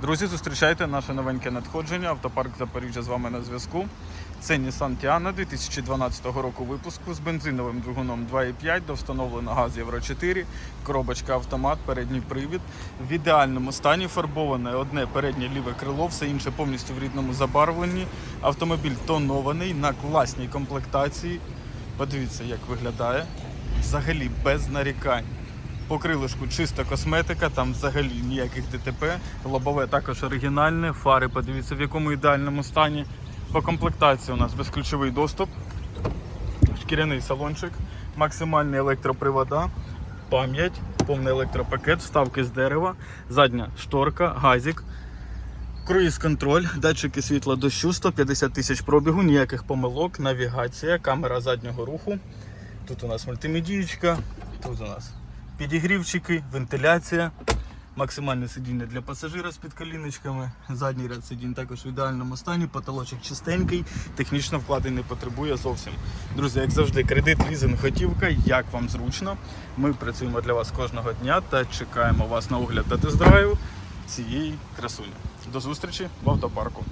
Друзі, зустрічайте наше новеньке надходження. Автопарк Запоріжжя з вами на зв'язку. Це Nissan Tiana 2012 року випуску з бензиновим двигуном 2.5 до встановлено газ Євро 4, коробочка автомат, передній привід. В ідеальному стані фарбоване одне переднє ліве крило, все інше повністю в рідному забарвленні. Автомобіль тонований на класній комплектації. Подивіться, як виглядає. Взагалі без нарікань. По крилишку чиста косметика, там взагалі ніяких ДТП. Лобове також оригінальне, фари, подивіться, в якому ідеальному стані. По комплектації у нас безключовий доступ, шкіряний салончик, максимальні електропривода, пам'ять, повний електропакет, вставки з дерева, задня шторка, газик. Круїз-контроль, датчики світла дощу, 150 тисяч пробігу, ніяких помилок, навігація, камера заднього руху. Тут у нас мультимедієчка, тут у нас підігрівчики, вентиляція, максимальне сидіння для пасажира з підколіночками. Задній ряд сидінь також в ідеальному стані, потолочок чистенький, технічно вкладень не потребує зовсім. Друзі, як завжди, кредит, лізинг, готівка, як вам зручно. Ми працюємо для вас кожного дня та чекаємо вас на огляд та тест-драйв цієї красуні. До зустрічі в автопарку.